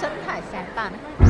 ฉันถ่ายแสบตานะ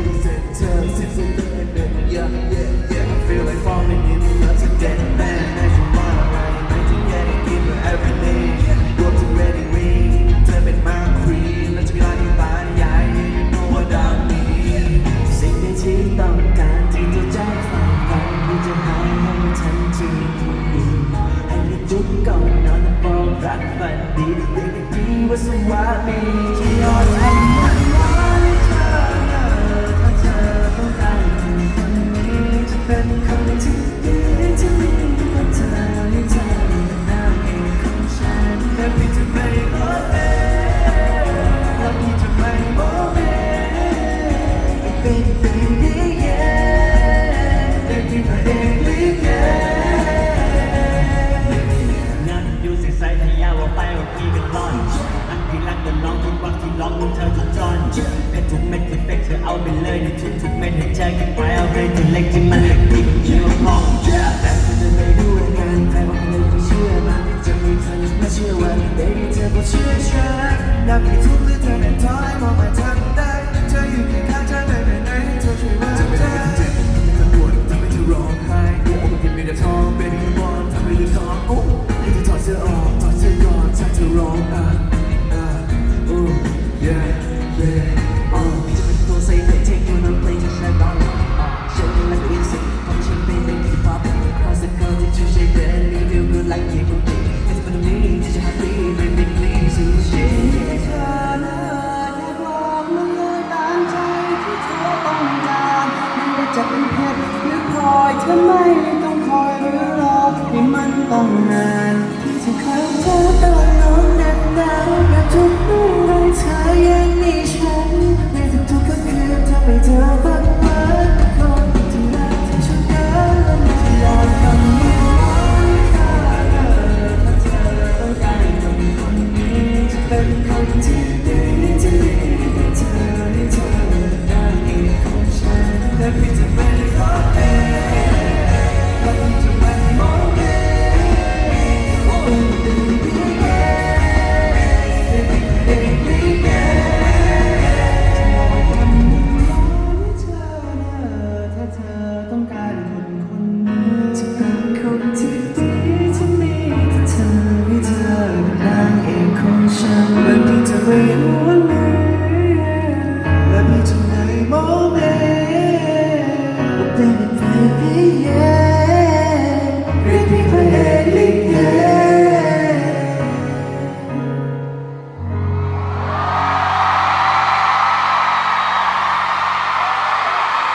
รักฝันดีแต่ก็ดีว่าสวามีจะยอมทำมันไว้เธอถ้าเธอต้องการคนนี้จะเป็นคนที่ดีที่มีกัาเธอให้เธอเนนางเอกของฉันแต่พี่จะไม่โอเล่และพี่จะไม่โอเล่เป็นเป็นดีเย่แต่พี่ไม่ นึกถึงถึงไม่ถึงใจกันไปเอาไปถึงเล็กที่มันเล็กที่เกี่ยวข้องแต่คุณจะไปด้วยกันแต่ว่าคุณไม่เชื่อมันจะมีใครไม่เชื่อว่า baby เธอก็เชื่อฉันนับที่ทุกเรื่องเธอนั้นถอยมองมาทางใดเธออยู่ข้างฉันำไมต้องคอยหรือรอให้มันต้องนานที่จะเข้าเธอตอนน้องนั้นหนาวแบบทุกนุ่งรยเธอยังมีฉันในทุกทุกคืนทำให้เธอฝันมาคนที่รักที่ฉันเดินและไม่ยอมทำให้ร้อนถ้าเธอถ้าเธอต้องการคนคนนี้จะเป็นคนที่ดีที่มีให้เธอให้เธอได้อีกของฉันและพี่